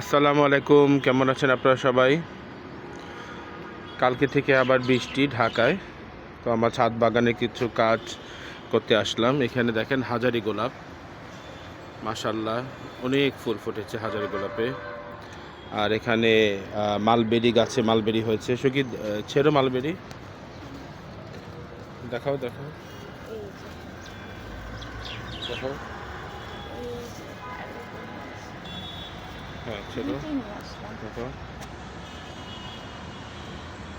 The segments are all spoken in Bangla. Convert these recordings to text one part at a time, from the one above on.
আসসালামু আলাইকুম, কেমন আছেন আপনারা সবাই? কালকে থেকে আবার বৃষ্টি ঢাকায়। তো আমার ছাদ বাগানে কিছু কাজ করতে আসলাম। এখানে দেখেন হাজারি গোলাপ। মাশাল্লাহ অনেক ফুল ফুটেছে হাজারি গোলাপে। আর এখানে মালবেরি গাছে মালবেরি হয়েছে। সুকি ছেড়ো মালবেরি। দেখাও দেখাও। দেখাও। হ্যাঁ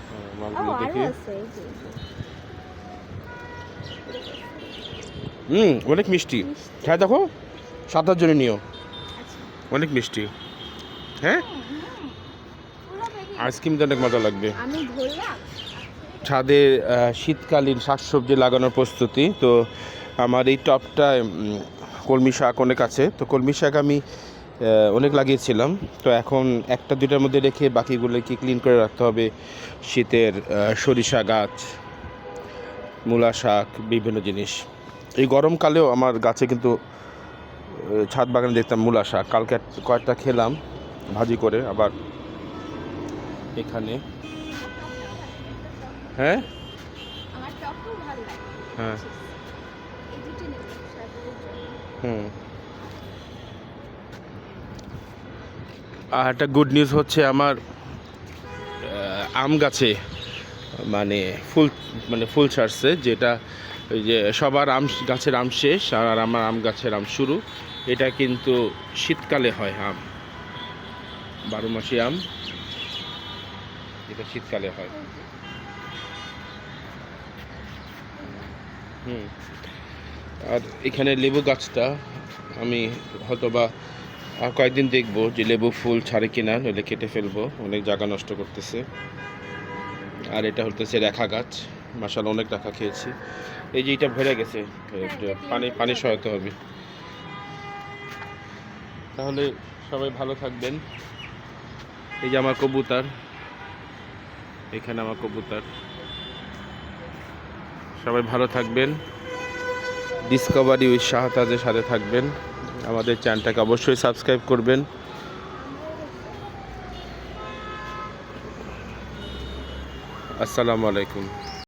হ্যাঁ, মালগুলো দেখি। হুম অনেক মিষ্টি। হ্যাঁ দেখো সাতার জন্য নিও। অনেক মিষ্টি। হ্যাঁ? আইসক্রিম তো অনেক মজা লাগবে। আমি ধরলাম। ছাদে আহ, শীতকালীন শাকসবজি লাগানোর প্রস্তুতি। তো আমার এই টপটায় কলমি শাক অনেক আছে। তো কলমি শাক আমি অনেক লাগিয়েছিলাম। তো এখন একটা দুটার মধ্যে রেখে বাকিগুলোকে ক্লিন করে রাখতে হবে। শীতের সরিষা গাছ মূলা শাক বিভিন্ন জিনিস। এই গরমকালেও আমার গাছে কিন্তু ছাদ বাগানে দেখতাম মূলা শাক। কালকে কয়েকটা খেলাম ভাজি করে আবার এখানে। হ্যাঁ? হ্যাঁ। হুম। আর একটা গুড নিউজ হচ্ছে আমার আম গাছে মানে ফুল মানে ফুল ছাড়ছে, যেটা ওই যে সবার আম, গাছের আম শেষ আর আমার আম গাছের আম শুরু। এটা কিন্তু শীতকালে হয় আম, বারো মাসি আম, এটা শীতকালে হয়। হুম। আর এখানে লেবু গাছটা আমি হয়তো বা আর কয়েকদিন দেখব যে লেবু ফুল ছাড়ে কিনা, নইলে কেটে ফেলব। অনেক জায়গা নষ্ট করতেছে। আর এটা হতেছে রেখা গাছ। মাসাল অনেক রাখা খেয়েছি। এই যে এটা ভরে গেছে। পানি পানি সহায়তা হবে। তাহলে সবাই ভালো থাকবেন। এই যে আমার কবুতর। এখানে আমার কবুতর। সবাই ভালো থাকবেন। ডিসকভারি উইথ শাহতাজের সাথে থাকবেন। আমাদের চ্যানেলটাকে অবশ্যই সাবস্ক্রাইব করবেন। আসসালামু আলাইকুম।